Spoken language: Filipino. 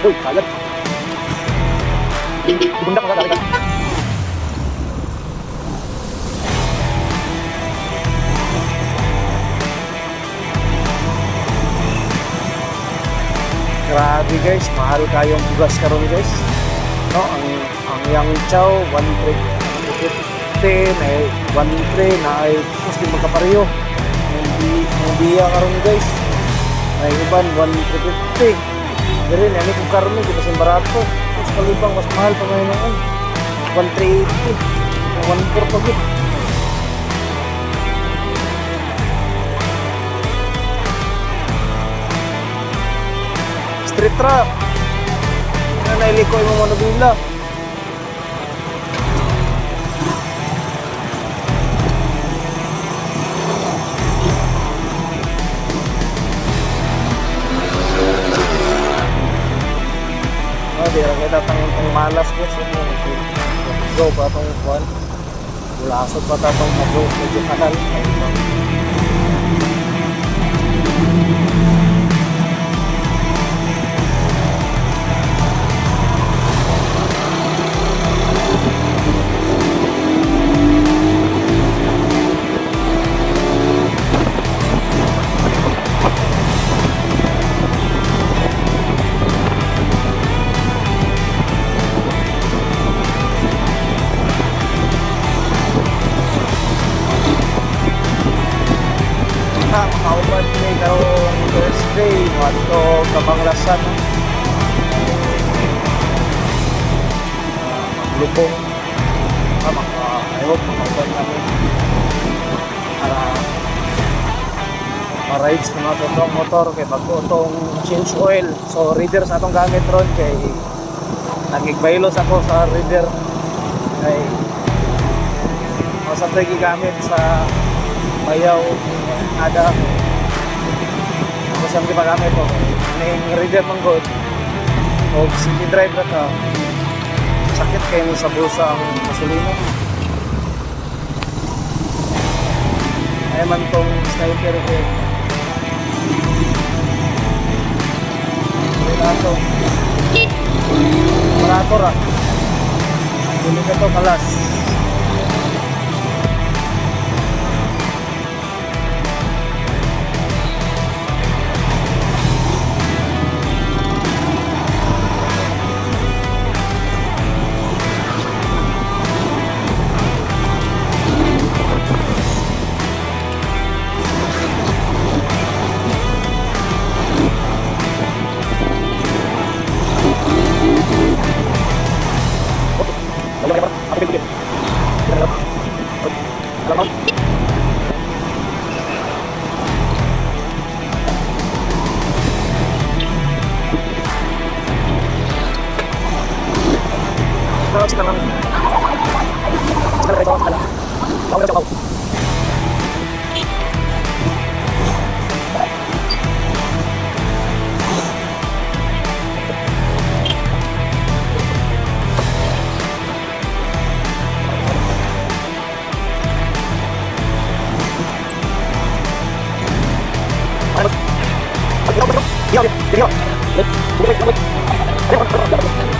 Uy, kagat. Bunda ko sa kagat. Grabe guys, mahal kayong bugas karon guys. No, ang ang yang chow 150 na 13 na ay gusto magkapareho. Hindi hindi karon guys. Ay iban 150. Yan ni kung ni kita sa barato. Mas kalibang mas mahal pa ngayon noon. 130. 140 pa gid. Street trap. Ano nailikoy mo mga nabila? Di lang kita pang pang malas ko sa mga go pa tong kwan. Bulasot pa ta tong mag-go medyo kanal. Ha, makauban ni karong Thursday, wato kabanglasan. Lupong. Ah, maka, hope makauban kami. Para ma-rides na nato itong motor kay bago itong change oil. So, reader sa atong gamit ron kay nagigbaylos ako sa reader kay sa ito gigamit sa bayaw ada ako siyang gipagamit ko ning reader man good o city drive na ka sakit kayo sa bulsa ang gasolina ay man tong sniper ko Barato. Barato ra. Dili ka to kalas. Tapos ka lang. Tapos ka lang. Ako 不要，不要，不不不不，不要。